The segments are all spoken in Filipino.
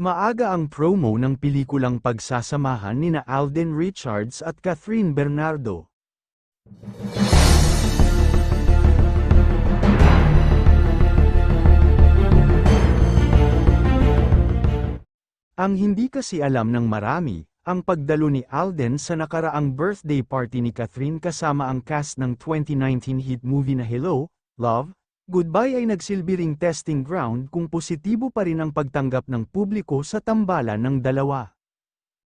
Maaga ang promo ng pelikulang pagsasamahan nina Alden Richards at Catherine Bernardo. Ang hindi kasi alam ng marami, ang pagdalo ni Alden sa nakaraang birthday party ni Catherine kasama ang cast ng 2019 hit movie na Hello, Love, Goodbye ay nagsilbi ring testing ground kung positibo pa rin ang pagtanggap ng publiko sa tambalan ng dalawa.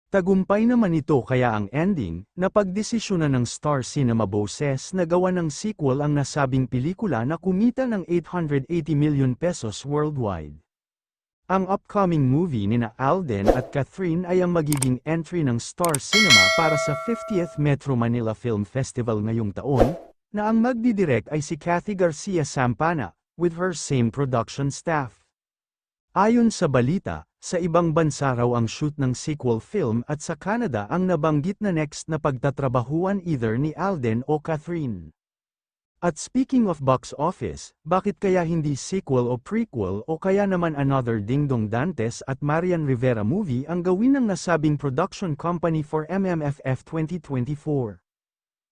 Tagumpay naman ito kaya ang ending, na pagdesisyonan ng Star Cinema Boses na gawa ng sequel ang nasabing pelikula na kumita ng 880 million pesos worldwide. Ang upcoming movie ni na Alden at Catherine ay ang magiging entry ng Star Cinema para sa 50th Metro Manila Film Festival ngayong taon, na ang magdidirect ay si Kathy Garcia Sampana, with her same production staff. Ayon sa balita, sa ibang bansa raw ang shoot ng sequel film at sa Canada ang nabanggit na next na pagtatrabahuan either ni Alden o Catherine. At speaking of box office, bakit kaya hindi sequel o prequel o kaya naman another Ding Dong Dantes at Marian Rivera movie ang gawin ng nasabing production company for MMFF 2024?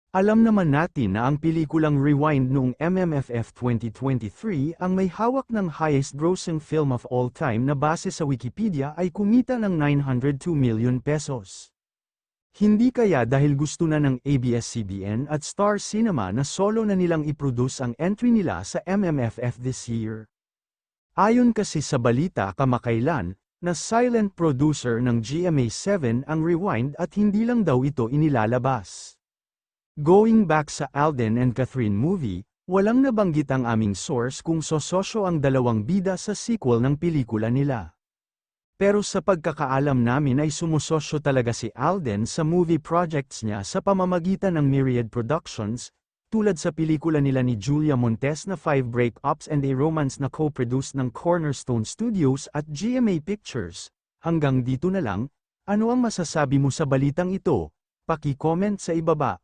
Alam naman natin na ang pelikulang Rewind noong MMFF 2023 ang may hawak ng highest grossing film of all time na base sa Wikipedia ay kumita ng 902 million pesos. Hindi kaya dahil gusto na ng ABS-CBN at Star Cinema na solo na nilang iproduce ang entry nila sa MMFF this year. Ayon kasi sa balita kamakailan, na silent producer ng GMA7 ang Rewind at hindi lang daw ito inilalabas. Going back sa Alden and Catherine movie, walang nabanggit ang aming source kung sososyo ang dalawang bida sa sequel ng pelikula nila. Pero sa pagkakaalam namin ay sumusosyo talaga si Alden sa movie projects niya sa pamamagitan ng Myriad Productions, tulad sa pelikula nila ni Julia Montes na Five Breakups and a Romance na co-produced ng Cornerstone Studios at GMA Pictures. Hanggang dito na lang, ano ang masasabi mo sa balitang ito? Paki-comment sa ibaba.